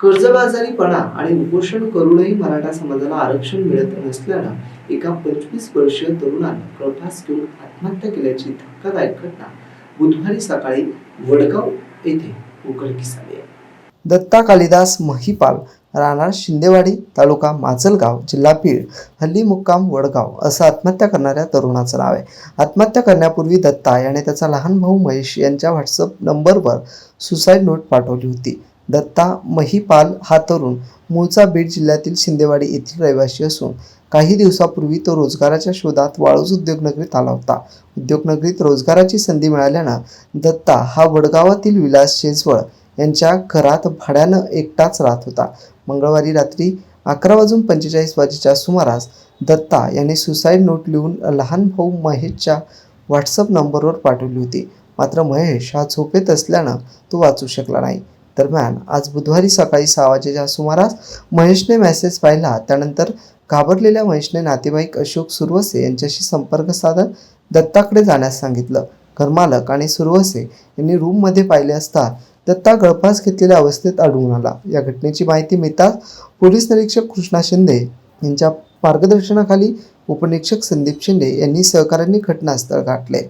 कर्जबाजारीपणा आणि उपोषण करूनही मराठा समाजाला आरक्षण मिळत नसल्यानं एका पंचवीस वर्षीय तरुणानं प्रवास घेऊन आत्महत्या केल्याची धक्कादायक घटना बुधवारी सकाळी वडगाव येथे उघडकीस आली. आहे दत्ता कालिदास महिपाल राहणार शिंदेवाडी तालुका माजलगाव जिल्हा बीड हल्ली मुक्काम वडगाव असं आत्महत्या करणाऱ्या तरुणाचं नाव आहे. आत्महत्या करण्यापूर्वी दत्ता याने त्याचा लहान भाऊ महेश यांच्या व्हॉट्सअप नंबरवर सुसाईड नोट पाठवली होती. दत्ता महिपाल हा तरुण मूळचा बीड जिल्ह्यातील शिंदेवाडी येथील रहिवासी असून काही दिवसापूर्वी तो रोजगाराच्या शोधात वाळूज उद्योगनगरीत आला होता. उद्योगनगरीत रोजगाराची संधी मिळाल्यानं दत्ता हा वडगावातील विलास शेजवळ यांच्या घरात भाड्यानं एकटाच राहत होता. मंगळवारी रात्री अकरा वाजून पंचेचाळीस वाजेच्या सुमारास दत्ता यांनी सुसाईड नोट लिहून लहान भाऊ महेशच्या व्हॉट्सअप नंबरवर पाठवली होती. मात्र महेश हा झोपेत असल्यानं तो वाचू शकला नाही. दरम्यान आज बुधवारी सकाळी सहा वाजेच्या सुमारास महेशने मेसेज पाहिला. त्यानंतर घाबरलेल्या महेशने नातेवाईक अशोक सुरवसे यांच्याशी संपर्क साधत दत्ताकडे जाण्यास सांगितलं. घरमालक आणि सुरवसे यांनी रूममध्ये पाहिले असता दत्ता गळफास घेतलेल्या अवस्थेत आढळून आला. या घटनेची माहिती मिळताच पोलीस निरीक्षक कृष्णा शिंदे यांच्या मार्गदर्शनाखाली उपनिरीक्षक संदीप शिंदे यांनी सहकाऱ्यांनी घटनास्थळ गाठले.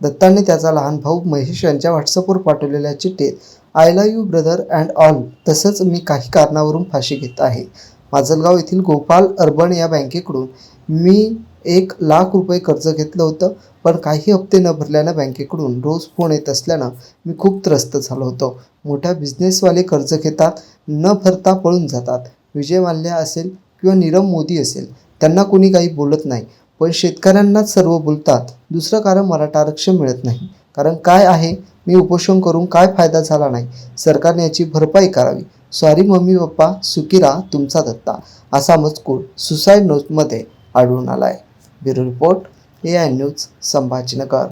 दत्ताने त्याचा लहान भाऊ महेश यांच्या व्हॉट्सअपवर पाठवलेल्या चिठ्ठीत I love you brother and all. तसंच मी काही कारणावरून फाशी घेत आहे. माजलगाव येथील गोपाल अर्बन या बँकेकडून मी एक लाख रुपये कर्ज घेतलं होतं पण काही हप्ते न भरल्यानं बँकेकडून रोज फोन येत असल्यानं मी खूप त्रस्त झालो होतो. मोठ्या बिझनेसवाले कर्ज घेतात न भरता पळून जातात. विजय माल्या असेल किंवा नीरव मोदी असेल त्यांना कोणी काही बोलत नाही. पण शेतकऱ्यांनाच सर्व बोलतात. दुसरं कारण मराठा आरक्षण मिळत नाही. कारण काय आहे? मी उपोषण करून काय फायदा झाला नाही. सरकारने याची भरपाई करावी. सॉरी मम्मी पप्पा सुकिरा तुमचा दत्ता. असा मजकूर सुसाईड नोटमध्ये आढळून आला आहे bureau report A I news Sambhajinagar.